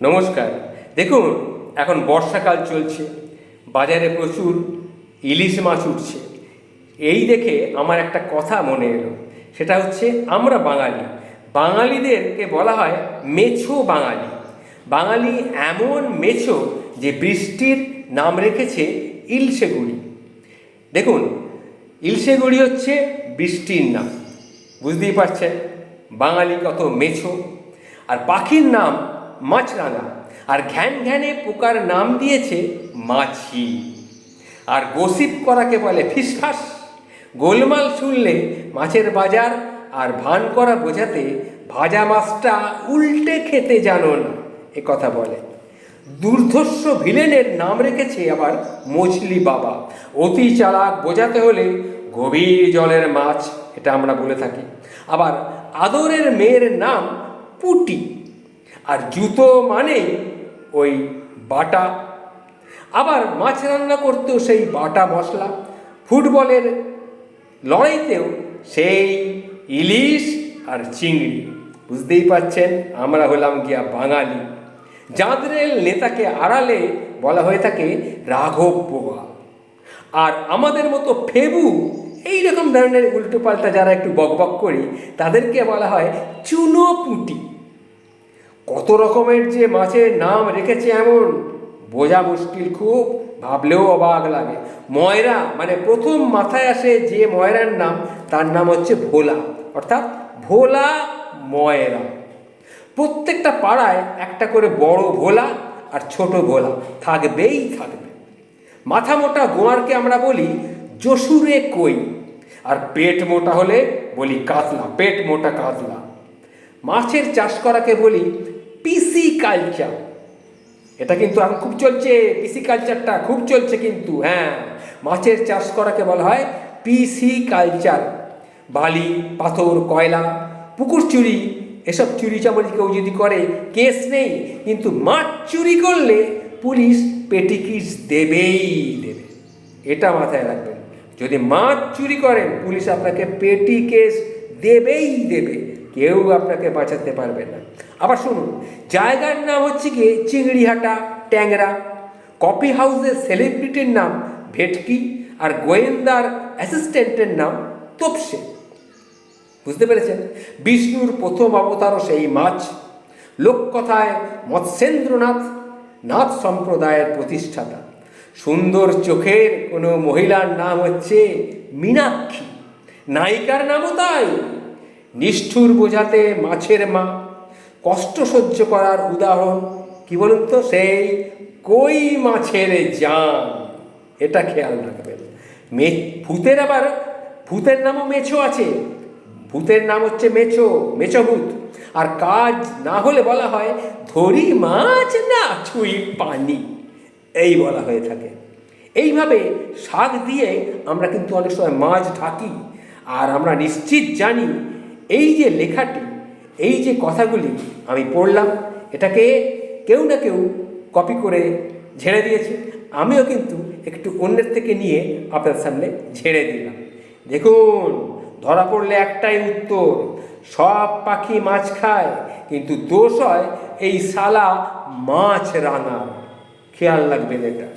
নমস্কার। দেখুন, এখন বর্ষাকাল চলছে, বাজারে প্রচুর ইলিশ মাছ উঠছে। এই দেখে আমার একটা কথা মনে এলো, সেটা হচ্ছে আমরা বাঙালি। বাঙালিদেরকে বলা হয় মেছো বাঙালি। বাঙালি এমন মেছো যে বৃষ্টির নাম রেখেছে ইলশেগুড়ি দেখুন ইলশেগুড়ি হচ্ছে বৃষ্টির নাম। বুঝতেই পারছেন, বাঙালি কত মেছো। আর পাখির নাম মাছরাঙা আর ঘ্যান ঘ্যানে পোকার নাম দিয়েছে মাছি। আর গসিপ করাকে বলে ফিসফাস। গোলমাল শুনলে মাছের বাজার আর ভান করা বোঝাতে ভাজা মাছটা উল্টে খেতে জানো না এ কথা বলে। দুর্ধর্ষ ভিলেনের নাম রেখেছে আবার মছলি বাবা। অতি চালাক বোঝাতে হলে গভীর জলের মাছ, এটা আমরা বলে থাকি। আবার আদরের মেয়ের নাম পুটি। আর জুতো মানেই ওই বাটা। আবার মাছ রান্না করতেও সেই বাটা মশলা। ফুটবলের লড়াইতেও সেই ইলিশ আর চিংড়ি। বুঝতেই পারছেন, আমরা হলাম গিয়া বাঙালি। জাঁদরেল নেতাকে আড়ালে বলা হয়ে থাকে রাঘব বোয়া আর আমাদের মতো ফেবু এই রকম ধরনের উল্টোপাল্টা যারা একটু বকবক করি, তাদেরকে বলা হয় চুনো পুঁটি কত রকমের যে মাছের নাম রেখেছে এমন? বোঝা মুশকিল খুব, ভাবলেও অবাক লাগে। ময়রা মানে প্রথম মাথায় আসে যে ময়রার নাম, তার নাম হচ্ছে ভোলা। অর্থাৎ ভোলা ময়রা। প্রত্যেকটা পাড়ায় একটা করে বড় ভোলা আর ছোট ভোলা থাকবেই থাকবে। মাথা মোটা গোয়ারকে আমরা বলি জসুরে কই, আর পেট মোটা হলে বলি কাতলা, পেট মোটা কাতলা। মাছের চাষ করাকে বলি পিসি কালচার এটা কিন্তু এখন খুব চলছে পিসি কালচারটা খুব চলছে কিন্তু হ্যাঁ। মাছের চাষ করাকে বলা হয় পিসি কালচার বালি, পাথর, কয়লা, পুকুর চুরি, এসব চুরি চামড়ি কেউ যদি করে, কেস নেই। কিন্তু মাছ চুরি করলে পুলিশ পেটিকিস দেবেই দেবে। এটা মাথায় রাখবেন। যদি মাছ চুরি করেন, পুলিশ আপনাকে পেটি কেস দেবেই দেবে। কেউ আপনাকে বাঁচাতে পারবে না। আবার শুনুন, জায়গার নাম হচ্ছে গিয়ে চিংড়িহাটা, ট্যাংরা। কফি হাউসের সেলিব্রিটির নাম ভেটকি আর গোয়েন্দার অ্যাসিস্ট্যান্টের নাম তোপসে। বুঝতে পেরেছেন? বিষ্ণুর প্রথম অবতারও সেই মাছ। লোককথায় মৎস্যেন্দ্রনাথ, নাথ সম্প্রদায়ের প্রতিষ্ঠাতা। সুন্দর চোখের কোনো মহিলার নাম হচ্ছে মীনাক্ষী। নায়িকার নামও তাই। নিষ্ঠুর বোঝাতে মাছের মা। কষ্ট সহ্য করার উদাহরণ, কি বলুন তো? সেই কই মাছের জান এটা খেয়াল রাখবেন। মে, ভূতের আবার, ভূতের নামও মেছো আছে। ভূতের নাম হচ্ছে মেছো মেছো ভূত আর কাজ না হলে বলা হয়, ধরি মাছ না ছুঁই পানি। এই বলা হয়ে থাকে। এইভাবে শাক দিয়ে আমরা কিন্তু অনেক সময় মাছ ঢাকি। আর আমরা নিশ্চিত জানি, এই যে লেখাটি এই যে কথাগুলি আমি পড়লাম, এটাকে কেউ না কেউ কপি করে ঝেড়ে দিয়েছে। আমিও কিন্তু একটু অন্যের থেকে নিয়ে আপনার সামনে ঝেড়ে দিলাম। দেখুন, ধরা পড়লে একটাই উত্তর, সব পাখি মাছ খায়, কিন্তু দোষ হয় এই সালা মাছ রাঙা খেয়াল রাখবেন এটা।